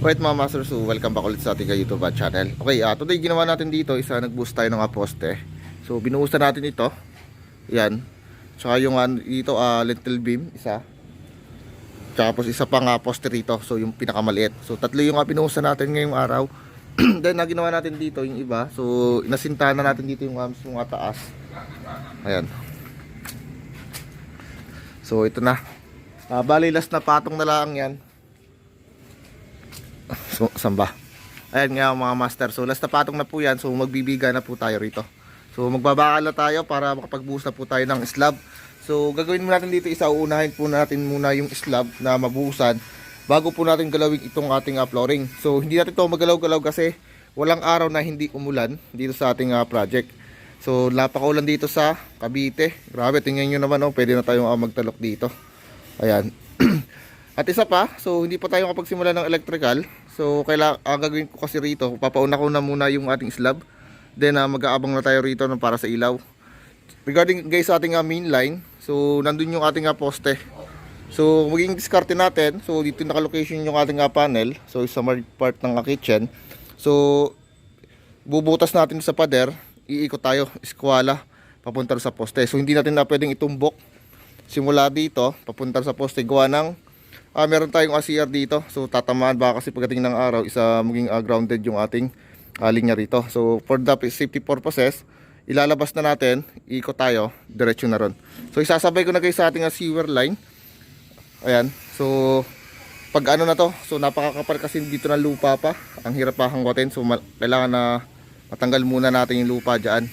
Alright mga master, so welcome back ulit sa ating YouTube channel. Okay, uh, today ginawa natin dito is uh, nag-boost tayo ng uh, poste. So binuhusan natin ito. Yan. Tsaka yung uh, dito uh, lentil beam, isa. Po isa pang uh, poste rito, so yung pinakamaliit. So tatlo yung uh, binuhusan natin ngayong araw. Then uh, ginawa natin dito yung iba. So inasintahan na natin dito yung uh, mga taas. Ayan. So ito na. Uh, bali last na patong na lang yan. So, samba. Ayan nga mga master. So last na patong na po yan. So magbibiga na po tayo rito. So magbabakal na tayo para makapag-buhos na po tayo ng slab. So gagawin muna natin dito isa. Uunahin po natin muna yung slab na mabuhusan bago po natin galawin itong ating uh, flooring. So hindi natin to magalaw-galaw kasi walang araw na hindi umulan dito sa ating uh, project. So napakaulan dito sa Cavite. Grabe, tingnan nyo naman oh, pwede na tayong uh, magtalok dito. Ayan. At isa pa, so hindi pa tayo kapagsimula ng electrical. So kailangan ang gagawin ko kasi rito, papauna ko na muna yung ating slab. Then uh, mag-aabang na tayo rito no, para sa ilaw. Regarding guys sa ating uh, main line, so nandun yung ating uh, poste. So magiging diskarte natin. So dito naka-location yung ating uh, panel. So sa part ng uh, kitchen. So bubutas natin sa pader, iikot tayo, eskwala, papunta sa poste. So hindi natin na pwedeng itumbok simula dito, papunta sa poste, gawa ng Ah, meron tayong ACR dito. So tatamaan baka kasi pagdating ng araw isa maging ah, grounded yung ating uh, linya rito. So for the safety purposes, ilalabas na natin, ikot tayo, diretso na ron. So isasabay ko na guys sa ating ah, sewer line. Ayan. So pag ano na to, so napakakapal kasi dito ng lupa pa. Ang hirap pa hanggotin. So kailangan na matanggal muna natin yung lupa diyan.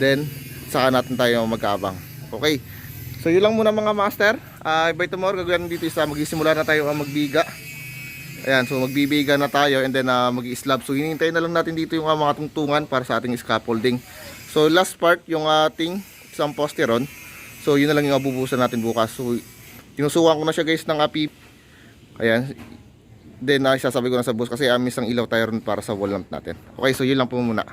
Then saka natin tayo magkabang. Okay. So yun lang muna mga master. Uh, by tomorrow gagawin dito isa magsisimula na tayo ang magbiga. Ayan, so magbibiga na tayo and then uh, mag-slab. So hinihintay na lang natin dito yung uh, mga tungtungan para sa ating scaffolding. So last part yung ating isang poste ron. So yun na lang yung abubusan natin bukas. So tinusukan ko na siya guys ng api. Ayan. Then uh, isasabi ko na sa bus kasi uh, isang ilaw tayo ron para sa wall lamp natin. Okay, so yun lang po muna.